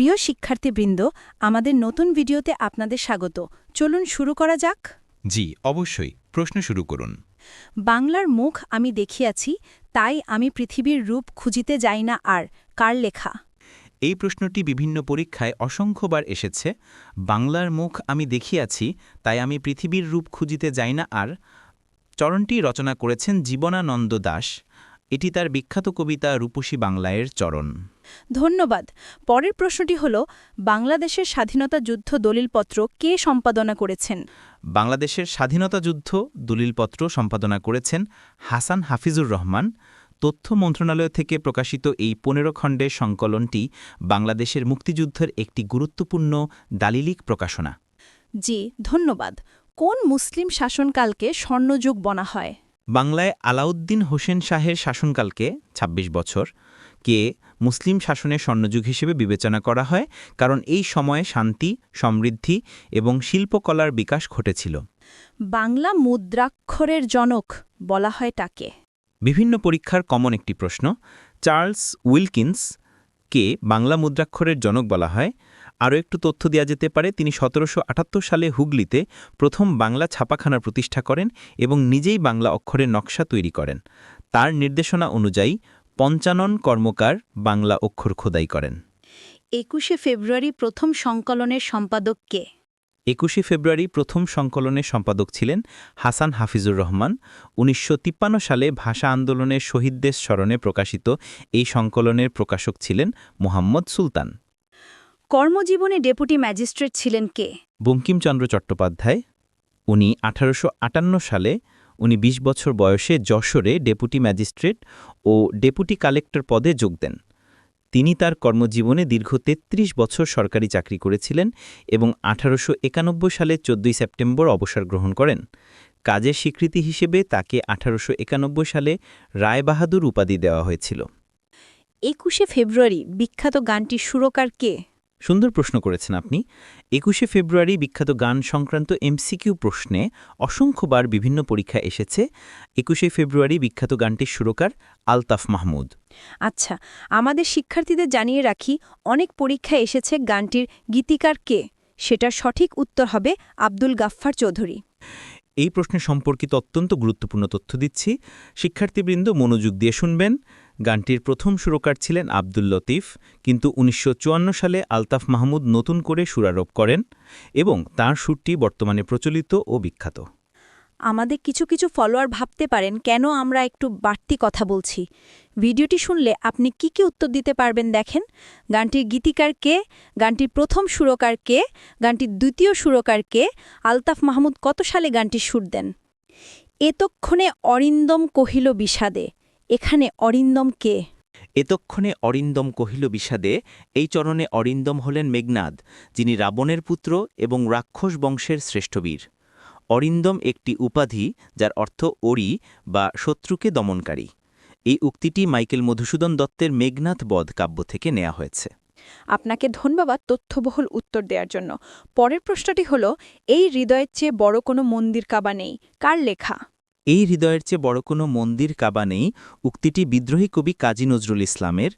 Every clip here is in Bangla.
প্রিয় শিক্ষার্থীবৃন্দ আমাদের নতুন ভিডিওতে আপনাদের স্বাগত। চলুন শুরু করা যাক। জি অবশ্যই। প্রশ্ন শুরু করুন। বাংলার মুখ আমি দেখিয়াছি তাই আমি পৃথিবীর রূপ খুঁজিতে যাই না আর কার লেখা? এই প্রশ্নটি বিভিন্ন পরীক্ষায় অসংখ্যবার এসেছে। বাংলার মুখ আমি দেখিয়াছি তাই আমি পৃথিবীর রূপ খুঁজিতে যাই না আর চরণটি রচনা করেছেন জীবনানন্দ দাস। এটি তার বিখ্যাত কবিতা রূপসী বাংলায়ের চরণ। ধন্যবাদ। পরের প্রশ্নটি হল বাংলাদেশের স্বাধীনতা যুদ্ধ দলিলপত্র কে সম্পাদনা করেছেন? বাংলাদেশের স্বাধীনতা যুদ্ধ দলিলপত্র সম্পাদনা করেছেন হাসান হাফিজুর রহমান। তথ্য মন্ত্রণালয় থেকে প্রকাশিত এই পনেরো খণ্ডের সংকলনটি বাংলাদেশের মুক্তিযুদ্ধের একটি গুরুত্বপূর্ণ দালিলিক প্রকাশনা। জি ধন্যবাদ। কোন মুসলিম শাসনকালকে স্বর্ণযুগ বলা হয়? বাংলায় আলাউদ্দিন হোসেন শাহের শাসনকালকে ২৬ বছর কে মুসলিম শাসনের স্বর্ণযুগ হিসেবে বিবেচনা করা হয় কারণ এই সময়ে শান্তি সমৃদ্ধি এবং শিল্পকলার বিকাশ ঘটেছিল। বাংলা মুদ্রাক্ষরের জনক বলা হয় তাকে। বিভিন্ন পরীক্ষার কমন একটি প্রশ্ন চার্লস উইলকিন্স কে বাংলা মুদ্রাক্ষরের জনক বলা হয়? আরও একটু তথ্য দেওয়া যেতে পারে তিনি সতেরোশো আটাত্তর সালে হুগলিতে প্রথম বাংলা ছাপাখানা প্রতিষ্ঠা করেন এবং নিজেই বাংলা অক্ষরের নকশা তৈরি করেন। তার নির্দেশনা অনুযায়ী পঞ্চানন কর্মকার বাংলা অক্ষর খোদাই করেন। একুশে ফেব্রুয়ারি প্রথম সংকলনের সম্পাদক কে? একুশে ফেব্রুয়ারি প্রথম সংকলনের সম্পাদক ছিলেন হাসান হাফিজুর রহমান। উনিশশো তিপ্পান্ন সালে ভাষা আন্দোলনের শহীদদের স্মরণে প্রকাশিত এই সংকলনের প্রকাশক ছিলেন মোহাম্মদ সুলতান। কর্মজীবনে ডেপুটি ম্যাজিস্ট্রেট ছিলেন কে? বঙ্কিমচন্দ্র চট্টোপাধ্যায়। উনি আঠারোশো আটান্ন সালে উনি ২০ বছর বয়সে যশোরে ডেপুটি ম্যাজিস্ট্রেট ও ডেপুটি কালেক্টর পদে যোগ দেন। তিনি তার কর্মজীবনে দীর্ঘ ৩৩ বছর সরকারি চাকরি করেছিলেন এবং আঠারোশো একানব্বই সালে ১৪ সেপ্টেম্বর অবসর গ্রহণ করেন। কাজের স্বীকৃতি হিসেবে তাকে আঠারোশো একানব্বই সালে রায়বাহাদুর উপাধি দেওয়া হয়েছিল। একুশে ফেব্রুয়ারি বিখ্যাত গানটির সুরকার কে? সুন্দর প্রশ্ন করেছেন আপনি। একুশে ফেব্রুয়ারি বিখ্যাত গান সংক্রান্ত এমসিকিউ প্রশ্নে অসংখ্যবার বিভিন্ন পরীক্ষা এসেছে। একুশে ফেব্রুয়ারি বিখ্যাত গানটির সুরকার আলতাফ মাহমুদ। আচ্ছা আমাদের শিক্ষার্থীদের জানিয়ে রাখি অনেক পরীক্ষা এসেছে গানটির গীতিকার কে? সেটার সঠিক উত্তর হবে আব্দুল গাফফার চৌধুরী। এই প্রশ্নে সম্পর্কিত অত্যন্ত গুরুত্বপূর্ণ তথ্য দিচ্ছি। শিক্ষার্থীবৃন্দ মনোযোগ দিয়ে শুনবেন। গানটির প্রথম সুরকার ছিলেন আব্দুল লতিফ, কিন্তু উনিশশো চুয়ান্ন সালে আলতাফ মাহমুদ নতুন করে সুরারোপ করেন এবং তার সুরটি বর্তমানে প্রচলিত ও বিখ্যাত। আমাদের কিছু কিছু ফলোয়ার ভাবতে পারেন কেন আমরা একটু বাড়তি কথা বলছি। ভিডিওটি শুনলে আপনি কি কি উত্তর দিতে পারবেন দেখেন। গানটির গীতিকার কে? গানটির প্রথম সুরকার কে? গানটির দ্বিতীয় সুরকার কে? আলতাফ মাহমুদ কত সালে গানটির সুর দেন? এতক্ষণে অরিন্দম কহিল বিষাদে এখানে অরিন্দম কে? এতক্ষণে অরিন্দম কহিল বিষাদে এই চরণে অরিন্দম হলেন মেঘনাদ যিনি রাবণের পুত্র এবং রাক্ষস বংশের শ্রেষ্ঠ বীর অরিন্দম একটি উপাধি যার অর্থ অরি বা শত্রুকে দমনকারী। এই উক্তিটি মাইকেল মধুসূদন দত্তের মেঘনাথ বধ কাব্য থেকে নেওয়া হয়েছে। আপনাকে ধন্যবাদ তথ্যবহুল উত্তর দেওয়ার জন্য। পরের প্রশ্নটি হল এই হৃদয়ের চেয়ে বড় কোনো মন্দির কাবা নেই? কার লেখা? এই হৃদয়ের চেয়ে বড় কোনো মন্দির কাবা নেই। উক্তিটি বিদ্রোহী কবি কাজী নজরুল ইসলামের।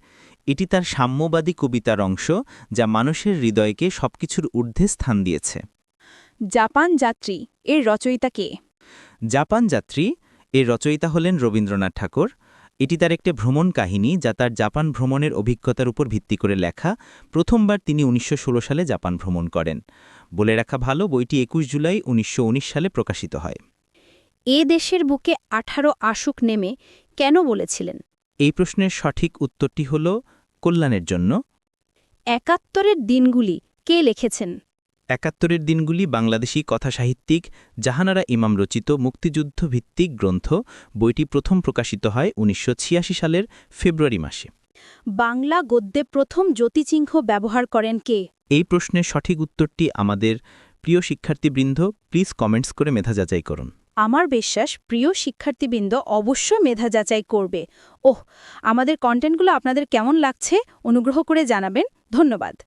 এটি তার সাম্যবাদী কবিতার অংশ যা মানুষের হৃদয়কে সবকিছুর ঊর্ধ্বে স্থান দিয়েছে। জাপান যাত্রী এর রচয়িতা কে? জাপান যাত্রী এর রচয়িতা হলেন রবীন্দ্রনাথ ঠাকুর। এটি তার একটি ভ্রমণ কাহিনী যা তার জাপান ভ্রমণের অভিজ্ঞতার উপর ভিত্তি করে লেখা। প্রথমবার তিনি উনিশশো ষোলো সালে জাপান ভ্রমণ করেন। বলে রাখা ভালো বইটি একুশ জুলাই উনিশশো উনিশ সালে প্রকাশিত হয়। এ দেশের বুকে আঠারো আশুক নেমে কেন বলেছিলেন? এই প্রশ্নের সঠিক উত্তরটি হল কল্যাণের জন্য। একাত্তরের দিনগুলি কে লিখেছেন? একাত্তরের দিনগুলি বাংলাদেশি কথাসাহিত্যিক জাহানারা ইমাম রচিত মুক্তিযুদ্ধ ভিত্তিক গ্রন্থ। বইটি প্রথম প্রকাশিত হয় উনিশশো ছিয়াশি সালের ফেব্রুয়ারি মাসে। বাংলা গদ্যে প্রথম জ্যোতিচিহ্ন ব্যবহার করেন কে? এই প্রশ্নের সঠিক উত্তরটি আমাদের প্রিয় শিক্ষার্থীবৃন্দ প্লিজ কমেন্টস করে মেধা যাচাই করুন। আমার বিশ্বাস প্রিয় শিক্ষার্থীবৃন্দ অবশ্যই মেধা যাচাই করবে। ওহ, আমাদের কন্টেন্টগুলো আপনাদের কেমন লাগছে অনুগ্রহ করে জানাবেন। ধন্যবাদ।